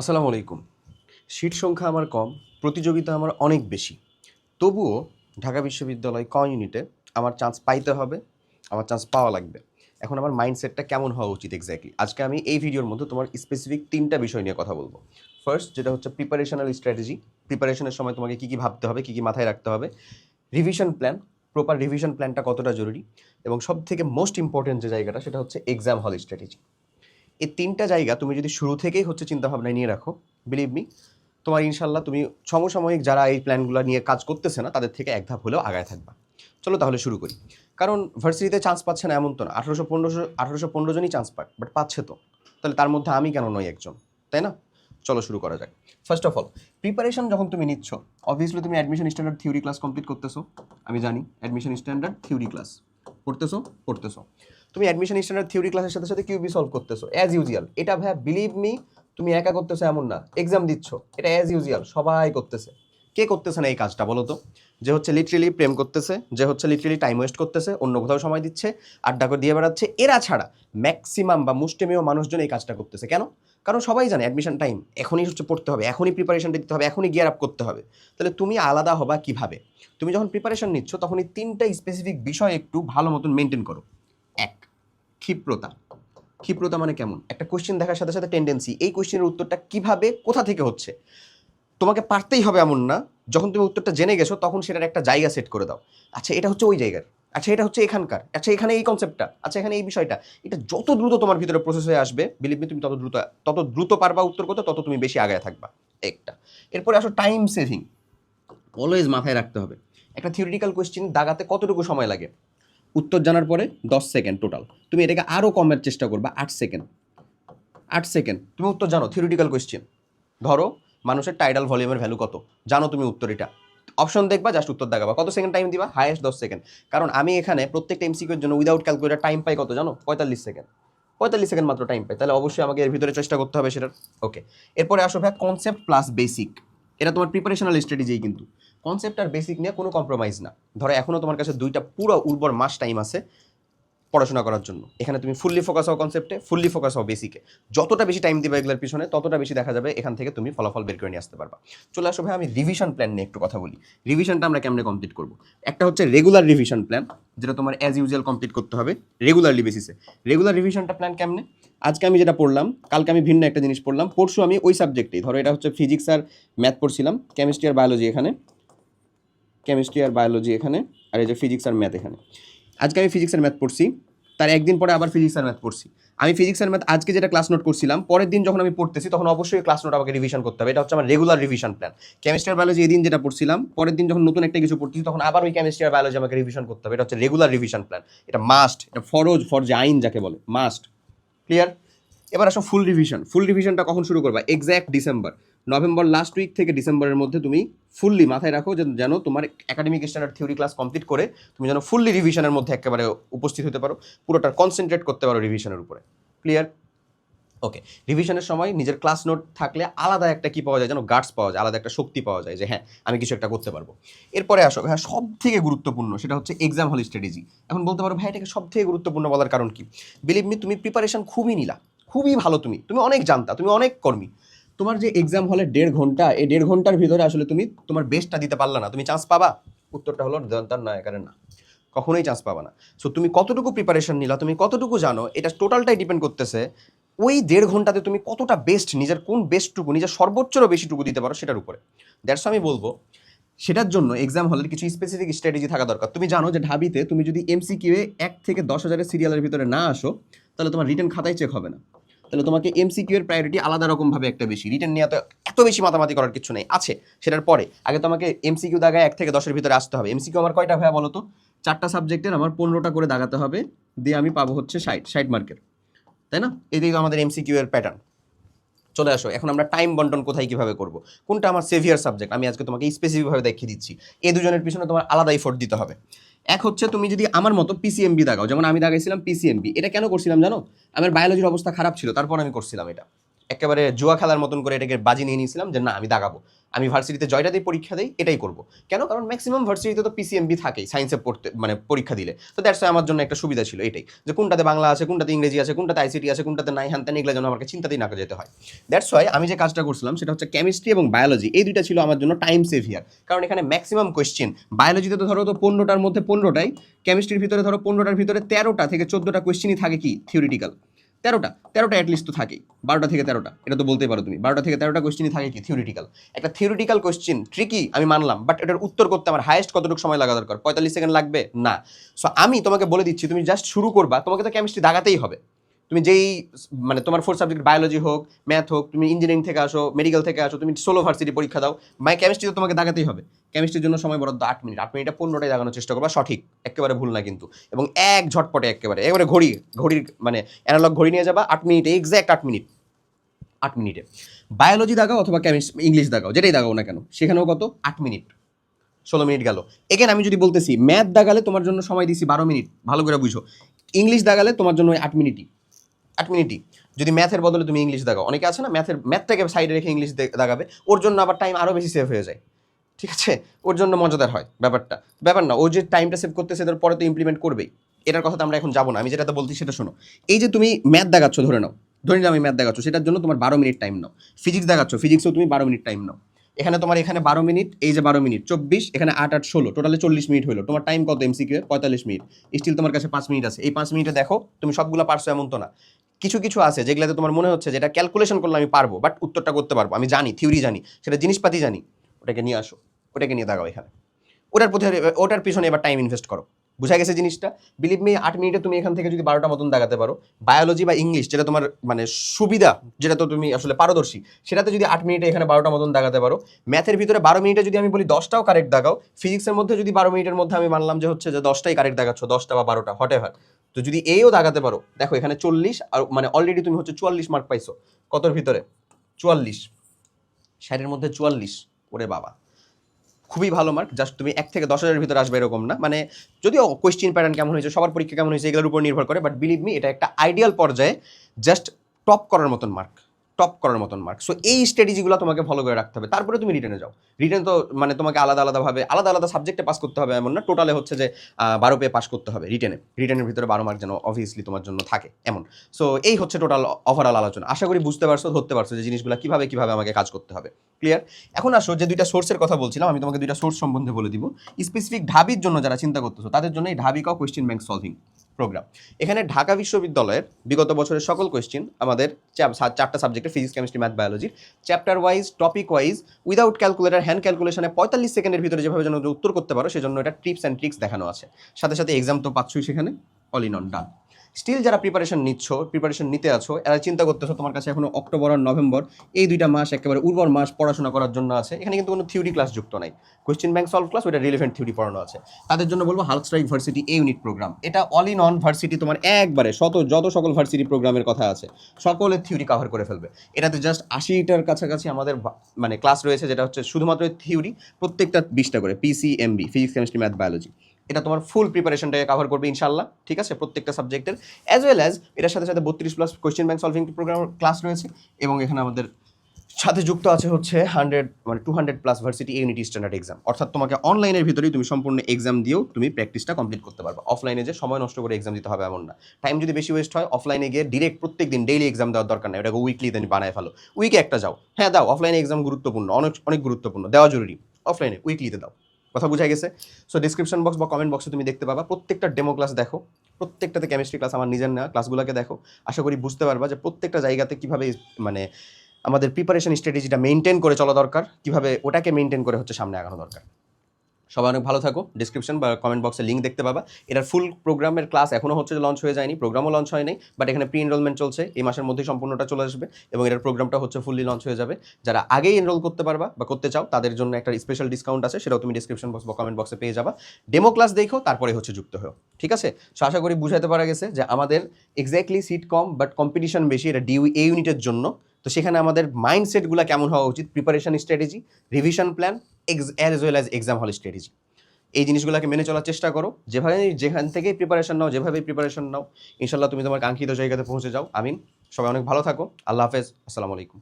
আসসালামু আলাইকুম। সিট সংখ্যা আমার কম, প্রতিযোগিতা আমার অনেক বেশি। তবুও ঢাকা বিশ্ববিদ্যালয় ক ইউনিটে আমার চান্স পাইতে হবে, আমার চান্স পাওয়া লাগবে। এখন আমার মাইন্ডসেটটা কেমন হওয়া উচিত এক্স্যাক্টলি আজকে আমি এই ভিডিওর মধ্যে তোমার স্পেসিফিক তিনটা বিষয় নিয়ে কথা বলব। ফার্স্ট যেটা হচ্ছে প্রিপারেশনাল স্ট্র্যাটেজি প্রিপারেশনের সময় তোমাকে কী কী ভাবতে হবে, কী কী মাথায় রাখতে হবে? রিভিশন প্ল্যান প্রপার রিভিশন প্ল্যানটা কতটা জরুরি? এবং সব থেকে মোস্ট ইম্পর্টেন্ট যে জায়গাটা, সেটা হচ্ছে এক্সাম হল স্ট্র্যাটেজি এই তিনটা জায়গা তুমি যদি শুরু থেকেই হচ্ছে চিন্তাভাবনায় নিয়ে রাখো বিলিভ মি তোমার ইনশাল্লাহ তুমি সমসাময়িক যারা এই প্ল্যানগুলো নিয়ে কাজ করতেছে না, তাদের থেকে এক ধাপ হলেও আগায় থাকবা। চলো তাহলে শুরু করি। কারণ ভার্সিটিতে চান্স পাচ্ছে না এমন তো না। আঠারোশো পনেরোশো আঠারোশো পনেরো জনই চান্স পায় বাট পাচ্ছে তো। তাহলে তার মধ্যে আমি কেন নই একজন? তাই না? চলো শুরু করা যাক। ফার্স্ট অফ অল প্রিপারেশন যখন তুমি নিচ্ছ অবভিয়াসলি তুমি admission standard theory class complete করতেছো। আমি জানি অ্যাডমিশন স্ট্যান্ডার্ড থিওরি ক্লাস পড়তেছো পড়তেছো। তুমি অ্যাডমিশন স্ট্যান্ডার্ড থিওরি ক্লাসের সাথে সাথে কিউবি সলভ করতেছো অ্যাজ ইউজুয়াল এটা ভাই বিলিভ মি তুমি একা করতেছো এমন না। এক্সাম দিচ্ছ। এটা অ্যাজ ইউজুয়াল সবাই করতেছে। কে করতেছে না এই কাজটা, বলো তো? যে হচ্ছে লিটারেলি প্রেম করতেছে, যে হচ্ছে লিটারেলি টাইম ওয়েস্ট করতেছে, অন্য কোথাও সময় দিচ্ছে, আড্ডা করে দিয়ে বেড়াচ্ছে। এরা ছাড়া ম্যাক্সিমাম বা মুষ্টিমেয় মানুষজন এই কাজটা করতেছে। কেন? কারণ সবাই জানে অ্যাডমিশন টাইম এখনই হচ্ছে পড়তে হবে, এখনই প্রিপারেশনটা দিতে হবে, এখনই গিয়ার আপ করতে হবে। তাহলে তুমি আলাদা হবা কীভাবে? তুমি যখন প্রিপারেশন নিচ্ছ তখন এই তিনটা স্পেসিফিক বিষয় একটু ভালো মতন মেনটেন করো। ক্ষিপ্রতা। ক্ষিপ্রতা মানে কেমন? একটা কোশ্চেন দেখার সাথে সাথে টেন্ডেন্সি এই কোশ্চেনের উত্তরটা কীভাবে, কোথা থেকে হচ্ছে? তোমাকে পারতেই হবে এমন না, যখন তুমি উত্তরটা জেনে গেছো, তখন সেটার একটা জায়গা সেট করে দাও। আচ্ছা এটা হচ্ছে ওই জায়গার। আচ্ছা এটা হচ্ছে এখানকার। আচ্ছা এখানে এই কনসেপ্টটা আচ্ছা এখানে এই বিষয়টা। এটা যত দ্রুত তোমার ভিতরে প্রসেস হয়ে আসবে বিলিভ তুমি তত দ্রুত তত দ্রুত পারবা উত্তর করতে, তত তুমি বেশি আগায় থাকবা। একটা। এরপরে আসো টাইম সেভিং অলওয়েজ মাথায় রাখতে হবে। একটা থিওরিটিক্যাল কোয়েশ্চেন দাগাতে কতটুকু সময় লাগে? উত্তর জানার পরে দশ সেকেন্ড টোটাল তুমি এটাকে আরও কমের চেষ্টা করবা আট সেকেন্ড। আট সেকেন্ড। তুমি উত্তর জানো থিওরিটিক্যাল কোয়েশ্চেন ধরো মানুষের টাইডাল ভলিউমের ভ্যালু কত? জানো তুমি উত্তর এটা। অপশন দেখবা জাস্ট উত্তর দেখাবা। কত সেকেন্ড টাইম দিবা? হাইয়েস্ট দশ সেকেন্ড। কারণ আমি এখানে প্রত্যেকটা এমসিকিউর জন্য উইদাউট ক্যালকুলেটার টাইম পাই কত জানো? পঁয়তাল্লিশ সেকেন্ড। পঁয়তাল্লিশ সেকেন্ড মাত্র টাইম পাই। তাহলে অবশ্যই আমাকে এর ভিতরে চেষ্টা করতে হবে সেটার। ওকে এরপরে আসো ভাই কনসেপ্ট প্লাস বেসিক এটা তোমার প্রিপারেশনাল স্ট্র্যাটেজি কিন্তু। কনসেপ্ট আর বেসিক নিয়ে কোনো কম্প্রোমাইজ না। ধরো এখনও তোমার কাছে দুইটা পুরো উর্বর মাস টাইম আছে পড়াশোনা করার জন্য। এখানে তুমি ফুললি ফোকাস হও কনসেপ্টে ফুললি ফোকাস হও বেসিকে যতটা বেশি টাইম দিবে এগুলোর পিছনে, ততটা বেশি দেখা যাবে এখান থেকে তুমি ফলাফল বের করে নিয়ে আসতে পারবা। চলে আসো ভাই আমি রিভিশন প্ল্যান নিয়ে একটু কথা বলি। রিভিশনটা আমরা কেমনে কমপ্লিট করব? একটা হচ্ছে রেগুলার রিভিশন প্ল্যান যেটা তোমার অ্যাজ ইউজুয়াল কমপ্লিট করতে হবে রেগুলারলি বেসিসে রেগুলার রিভিশনটা প্ল্যান কেমনে? আজকে আমি যেটা পড়লাম, কালকে আমি ভিন্ন একটা জিনিস পড়লাম। পরশু আমি ওই সাবজেক্টেই ধরো এটা হচ্ছে ফিজিক্স আর ম্যাথ পড়ছিলাম কেমিস্ট্রি আর বায়োলজি এখানে। কেমিস্ট্রি আর বায়োলজি এখানে, আর এই যে ফিজিক্স আর ম্যাথ এখানে। আজকে আমি ফিজিক্স আর ম্যাথ পড়ছি, তার একদিন পরে আবার ফিজিক্স আর ম্যাথ পড়ছি। আমি ফিজিক্স আর ম্যাথ আজকে যেটা ক্লাস নোট করছিলাম, পরের দিন যখন আমি পড়তেছি, তখন অবশ্যই ক্লাস নোট আমাকে রিভিশন করতে হবে। এটা হচ্ছে আমার রেগুলার রিভিশন প্ল্যান কেমিস্ট্রি আর বায়োলজি এই দিন যেটা পড়ছিলাম, পরের দিন যখন নতুন একটা কিছু পড়তেছি, তখন আবার ওই কেমিস্ট্রি আর বায়োলজি আমাকে রিভিশন করতে হবে। এটা হচ্ছে রেগুলার রিভিশন প্ল্যান এটা মাস্ট এটা ফরজ ফরজে আইন যাকে বলে মাস্ট ক্লিয়ার এবার আসো ফুল রিভিশন ফুল রিভিশনটা কখন শুরু করবা? Exact December November last week থেকে ডিসেম্বরের মধ্যে তুমি ফুললি মাথায় রাখো যে যেন তোমার academic standard theory class complete করে তুমি যেন ফুললি রিভিশনের মধ্যে একেবারে উপস্থিত হতে পারো, পুরোটা কনসেন্ট্রেট করতে পারো রিভিশনের উপরে। ক্লিয়ার ওকে রিভিশনের সময় নিজের ক্লাস নোট থাকলে আলাদা একটা কি পাওয়া যায় যেন গার্ডস পাওয়া যায়, আলাদা একটা শক্তি পাওয়া যায় যে হ্যাঁ আমি কিছু একটা করতে পারব। এরপরে আসো হ্যাঁ সব থেকে গুরুত্বপূর্ণ সেটা হচ্ছে এক্সাম হল স্ট্র্যাটেজি এখন বলতে পারো ভাই এটাকে সব থেকে গুরুত্বপূর্ণ বলার কারণ কি? বিলিভ মি তুমি প্রিপারেশন খুবই নিলা, খুবই ভালো তুমি তুমি অনেক জানতা, তুমি অনেক কর্মী। তোমার যে এক্সাম হলে দেড় ঘণ্টা, এই দেড় ঘণ্টার ভিতরে আসলে তুমি তোমার বেস্টটা দিতে পারলা না। তুমি চান্স পাবা? উত্তরটা হলো দন্তার না একারে না। কখনোই চান্স পাবা না। সো তুমি কতটুকু প্রিপারেশন নিলা, তুমি কতটুকু জানো, এটা টোটালটাই ডিপেন্ড করতেছে ওই দেড় ঘন্টাতে তুমি কতটা বেস্ট নিজের কোন বেস্টটুকু নিজের সর্বোচ্চরও বেশিটুকু দিতে পারো সেটার উপরে। দ্যাটস আমি বলব, সেটার জন্য এক্সাম হলের কিছু স্পেসিফিক স্ট্র্যাটেজি থাকা দরকার। তুমি জানো যে ঢাবিতে তুমি যদি এমসিকিউ এ এক থেকে দশ হাজারের সিরিয়ালের ভিতরে না আসো, তাহলে তোমার রিটার্ন খাতায় চেক হবে না। তাহলে তোমাকে এমসিকিউ এর প্রায়োরিটি আলাদা রকমভাবে একটা বেশি। রিটার্ন নিয়ে এত বেশি মাতামাতি করার কিছু নেই। আছে, সেটার পরে। আগে তোমাকে এমসিকিউ দাগায় এক থেকে দশের ভিতরে আসতে হবে। এমসিকিউ আমার কয়টা ভাইয়া বলো তো চারটা সাবজেক্টের আমার পনেরোটা করে দাগাতে হবে। দিয়ে আমি পাবো হচ্ছে ষাট ষাট মার্কের তাই না? এদিকে তো আমাদের এমসিকিউ এর প্যাটার্ন চলে আসো, এখন আমরা টাইম বন্টন কোথায় কীভাবে করব? কোনটা আমার সেভিয়ার সাবজেক্ট আমি আজকে তোমাকে স্পেসিফিকভাবে দেখিয়ে দিচ্ছি। এই দুজনের পিছনে তোমার আলাদা এফোর্ট দিতে হবে। এক হচ্ছে তুমি যদি আমার মতো পিসিএমবি দাগাও, যেমন আমি দাগাইছিলাম পিসিএমবি এটা কেন করছিলাম জানো? আমার বায়োলজির অবস্থা খারাপ ছিল, তারপর আমি করছিলাম এটা। একেবারে জুয়া খেলার মতন করে এটাকে বাজি নিয়ে নিয়েছিলাম যে না, আমি দাগাবো। আমি ভার্সিটিতে জয়টা দিয়ে পরীক্ষা দিই, এটাই করব। কেন? কারণ ম্যাক্সিমাম ভার্সিটিতে তো পিসিএমবি থাকেই সায়েন্সে পড়তে মানে পরীক্ষা দিলে। তো দ্যাটস আমার জন্য একটা সুবিধা ছিল এটাই, যে কোনটাতে বাংলা আছে, কোনটাতে ইংরেজি আছে, কোনটাতে আইসিটি আছে, কোনটাতে নাই, হ্যান এগুলো যেন আমাকে চিন্তাতেই না যেতে হয়। দ্যাটস ওয়াই আমি যে কাজটা করছিলাম সেটা হচ্ছে কেমিস্ট্রি এবং বায়োলজি এই দুইটা ছিল আমার জন্য টাইম সেভিয়ার কারণ এখানে ম্যাক্সিমাম কোয়েশ্চেন বায়োলজিতে তো ধরো তো পনেরোটার মধ্যে পনেরোটাই কেমিস্ট্রির ভিতরে ধরো পনেরোটার ভিতরে তেরোটা থেকে চোদ্দোটা কোয়েশ্চেনই থাকে কি থিওরিটিক্যাল তেরোটা তেরোটা অ্যাটলিস্ট তো থাকেই, বারোটা থেকে তেরোটা, এটা তো বলতেই পারো তুমি, বারোটা থেকে তেরোটা কোয়েশ্চেনই থাকে কি থিওরিটিক্যাল একটা থিওরিটিক্যাল কোয়েশ্চেন ট্রিকি আমি মানলাম বাট এটার উত্তর করতে আমার হায়েস্ট কতটুকু সময় লাগা দরকার? পঁয়তাল্লিশ সেকেন্ড লাগবে? না। সো আমি তোমাকে বলে দিচ্ছি, তুমি জাস্ট শুরু করবা, তোমাকে তো কেমিস্ট্রি দাগাতেই হবে। তুমি যেই মানে তোমার ফোর সাবজেক্ট বায়োলজি হোক ম্যাথ হোক, তুমি ইঞ্জিনিয়ারিং থেকে আসো মেডিকেল থেকে আসো, তুমি সোলো ভার্সিটি পরীক্ষা দাও মাই কেমিস্ট্রি তো তোমাকে দাগাতেই হবে। কেমিস্ট্রির জন্য সময় বরাদ্দ আট মিনিট। আট মিনিটে পনেরোটাই দাগানোর চেষ্টা করবা, সঠিক। একেবারে ভুল না কিন্তু। এবং এক ঝটপটে একেবারে একেবারে ঘড়ি, ঘড়ির মানে অ্যানালগ ঘড়ি নিয়ে যাবা, আট মিনিটে এক্স্যাক্ট আট মিনিট। আট মিনিটে। বায়োলজি দাগাও অথবা কেমিস্ট্রি ইংলিশ দাগাও, যেটাই দাগাও না কেন, সেখানেও কত? আট মিনিট। ষোলো মিনিট গেল। এখানে আমি যদি বলতেছি ম্যাথ দাগালে তোমার জন্য সময় দিছি বারো মিনিট, ভালো করে বুঝো। ইংলিশ দাগালে তোমার জন্য আট মিনিটই। আট মিনিটই। যদি ম্যাথের বদলে তুমি ইংলিশ দাগাও অনেকে আছে না ম্যাথের ম্যাথটাকে সাইডে রেখে ইংলিশ দে- দাগাবে ওর জন্য আবার টাইম আরও বেশি সেভ হয়ে যায়। ঠিক আছে? ওর জন্য মজাদার হয় ব্যাপারটা। ব্যাপার না, ও যে টাইমটা সেভ করতেছে তার পরে তো ইমপ্লিমেন্ট করবেই। এটার কথা তো আমরা এখন যাব না। আমি যেটা বলছি সেটা শোনো। এই যে তুমি ম্যাথ দেখাচ্ছ, ধরে নাও। ধরে নাও আমি ম্যাথ দেখাচ্ছ। সেটার জন্য তোমার বারো মিনিট টাইম নাও। ফিজিক্স দেখাচ্ছ ফিজিক্সও তুমি বারো মিনিট টাইম নাও। এখানে তোমার এখানে বারো মিনিট, এই যে বারো মিনিট। চব্বিশ, এখানে আট আট, ষোলো। টোটালে চল্লিশ মিনিট হলো। তোমার টাইম কত? এমসিকিউ পঁয়তাল্লিশ মিনিট। স্টিল তোমার কাছে পাঁচ মিনিট আছে। এই পাঁচ মিনিটে দেখো, তুমি সবগুলো পারছ এমন তো না। কিছু কিছু আছে যেগুলোতে তোমার মনে হচ্ছে যেটা ক্যালকুলেশন করলে আমি পারব বাট উত্তরটা করতে পারব। আমি জানি থিওরি জানি, সেটা জিনিসপাতি জানি। ওটাকে নিয়ে আসো, ওটাকে নিয়ে দাগাও এখানে। ওটার প্রতি, ওটার পিছনে এবার টাইম ইনভেস্ট করো। বুঝা গেছে জিনিসটা? বিলিভ মি আট মিনিটে তুমি এখান থেকে যদি বারোটা মতন দাগাতে পারো বায়োলজি বা ইংলিশ যেটা তোমার মানে সুবিধা, যেটা তো তুমি আসলে পারদর্শী, সেটাতে যদি আট মিনিটে এখানে বারোটা মতন দাগাতে পারো ম্যাথের ভিতরে বারো মিনিটে যদি আমি বলি দশটাও কারেক্ট দাগাও ফিজিক্সের মধ্যে যদি বারো মিনিটের মধ্যে আমি মানলাম যে হচ্ছে যে দশটাই কারেক্ট দাগাচ্ছ দশটা বা বারোটা হটে হয় তো যদি এও দাগাতে পারো, দেখো এখানে চল্লিশ আর মানে অলরেডি তুমি হচ্ছে চুয়াল্লিশ মার্ক পাইছো। কতর ভিতরে? চুয়াল্লিশ। ষাটের মধ্যে চুয়াল্লিশ। ওরে বাবা। খুবই ভালো মার্ক জাস্ট তুমি এক থেকে দশ হাজারের ভিতরে আসবে এরকম না। মানে যদিও কোয়েশ্চেন প্যাটার্ন কেমন হয়েছে, সবার পরীক্ষা কেমন হয়েছে, এগুলোর উপর নির্ভর করে বাট বিলিভ মি এটা একটা আইডিয়াল পর্যায়ে জাস্ট টপ করার মতন মার্ক টপ করার মতন মার্ক সো এই স্ট্র্যাটেজিগুলো তোমাকে ফলো করে রাখতে হবে। তারপরে তুমি রিটার্নে যাও। রিটার্ন তো মানে তোমাকে আলাদা আলাদাভাবে আলাদা আলাদা সাবজেক্টে পাস করতে হবে এমন না। টোটালে হচ্ছে যে বারো পেয়ে পাস করতে হবে রিটেনে রিটেনের ভিতরে বারো মার্ক যেন অবভিয়াসলি তোমার জন্য থাকে, এমন। সো এই হচ্ছে টোটাল ওভারঅল আলোচনা। আশা করি বুঝতে পারছ, ধরতে পারছ যে জিনিসগুলো কীভাবে কীভাবে আমাকে কাজ করতে হবে। ক্লিয়ার এখন আসো, যে দুইটা সোর্সের কথা বলছিলাম, আমি তোমাকে দুইটা সোর্স সম্বন্ধে বলে দিব। স্পেসিফিক ঢাবির জন্য যারা চিন্তা করতেছো, তাদের জন্য এই ঢাবিকাও কোয়েশ্চেন ব্যাংক সলভিং প্রোগ্রাম এখানে ঢাকা বিশ্ববিদ্যালয়ের বিগত বছরের সকল কোয়েশ্চেন আমাদের চার- চারটা সাবজেক্টে physics chemistry math বায়োলজির chapter wise topic wise without calculator hand ক্যালকুলেশনে পঁয়তাল্লিশ সেকেন্ডের ভিতরে যেভাবে যেন উত্তর করতে পারো, সেজন্য এটা টিপস অ্যান্ড ট্রিক্স দেখানো আছে। সাথে সাথে এক্সাম তো পাচ্ছই সেখানে। All in one done still যারা প্রিপারেশন নিচ্ছ প্রিপারেশন নিতে আছো, এরা চিন্তা করতেছো তোমার কাছে এখনও অক্টোবর আর নভেম্বর, এই দুইটা মাস একেবারে উর্বর মাস পড়াশোনা করার জন্য আছে। এখানে কিন্তু কোনো থিওরি ক্লাস যুক্ত নাই। কোয়েশ্চেন ব্যাংক সলভ ক্লাস ওটা রিলেভেন্ট থিওরি পড়ানো আছে। তাদের জন্য বলব হাল স্ট্রাইক ভার্সিটি ইউনিট প্রোগ্রাম এটা অল ইন অন ভার্সিটি তোমার একবারে শত, যত সকল ভার্সিটি প্রোগ্রামের কথা আছে, সকলের থিওরি কভার করে ফেলবে। এটাতে জাস্ট আশিটার কাছাকাছি আমাদের মানে ক্লাস রয়েছে, যেটা হচ্ছে শুধুমাত্র থিওরি প্রত্যেকটা বিশটা করে PC MB physics chemistry math biology এটা তোমার ফুল প্রিপারেশনটাকে কভার করবে ইনশাল্লাহ ঠিক আছে? প্রত্যেকটা সাবজেক্টের অ্যাজ ওয়েল অ্যাজ এটার সাথে সাথে বত্রিশ plus question bank solving program class রয়েছে এবং এখানে আমাদের সাথে যুক্ত আছে হচ্ছে হান্ড্রেড মানে two hundred plus varsity unity standard exam অর্থাৎ তোমাকে অনলাইনের ভিতরেই তুমি সম্পূর্ণ এক্সাম দিয়েও তুমি প্র্যাকটিসটা কমপ্লিট করতে পারবে। অফলাইনে যে সময় নষ্ট করে এক্সাম দিতে হবে এমন না। টাইম যদি বেশি ওয়েস্ট হয় অফলাইনে গিয়ে ডিরেক্ট প্রত্যেক দিন ডেইলি এক্সাম দেওয়ার দরকার নেই। ওটাকে উইকলি তুমি বানায় ফেলো। উইকে একটা যাও। হ্যাঁ দাও। অফলাইনে এক্সাম গুরুত্বপূর্ণ। অনেক অনেক গুরুত্বপূর্ণ। দেওয়া জরুরি। অফলাইনে উইকলিতে দাও। কথা বোঝা গেছে। সো ডিসক্রিপশন বক্স বা কমেন্ট বক্সে তুমি দেখতে পাবা। প্রত্যেকটা ডেমো ক্লাস দেখো। প্রত্যেকটাতে কেমিস্ট্রি ক্লাস আমার নিজের না ক্লাসগুলোকে দেখো। আশা করি বুঝতে পারবা যে প্রত্যেকটা জায়গাতে কীভাবে মানে আমাদের প্রিপারেশন স্ট্র্যাটেজিটা মেনটেন করে চলা দরকার। কীভাবে ওটাকে মেনটেন করে হচ্ছে সামনে আগানো দরকার। সবাই অনেক ভালো থাকো। ডিসক্রিপশন বা কমেন্ট বক্সে লিঙ্ক দেখতে পাবা। এটার ফুল প্রোগ্রামের ক্লাস এখনও হচ্ছে লঞ্চ হয়ে যায়নি। প্রোগ্রামও লঞ্চ হয় নাই বাট এখানে প্রি এনরোলমেন্ট চলছে। এই মাসের মধ্যেই সম্পূর্ণটা চলে আসবে এবং এটার প্রোগ্রামটা হচ্ছে ফুললি লঞ্চ হয়ে যাবে। যারা আগেই এনরোল করতে পারবা বা করতে চাও, তাদের জন্য একটা স্পেশাল ডিসকাউন্ট আছে, সেটাও তুমি ডিসক্রিপশন বক্স বা কমেন্ট বক্সে পেয়ে যাবা। ডেমো ক্লাস দেখো, তারপরে হচ্ছে যুক্ত হও, ঠিক আছে? সো আশা করি বুঝাতে পারা গেছে যে আমাদের এক্স্যাক্টলি সিট কম বাট কম্পিটিশন বেশি, এটা ডিউ এ ইউনিটের জন্য। তো সেখানে আমাদের মাইন্ডসেটগুলো কেমন হওয়া উচিত? Preparation strategy revision plan x as well as exam hall strategy এই জিনিসগুলোকে মেনে চলার চেষ্টা করো। যেভাবে যেখান থেকেই প্রিপারেশন নাও, যেভাবেই প্রিপারেশন নাও ইনশাল্লাহ তুমি তোমার কাঙ্ক্ষিত জায়গাতে পৌঁছে যাও। আমিন। সবাই অনেক ভালো থাকো। আল্লাহ হাফেজ। আসসালামু আলাইকুম।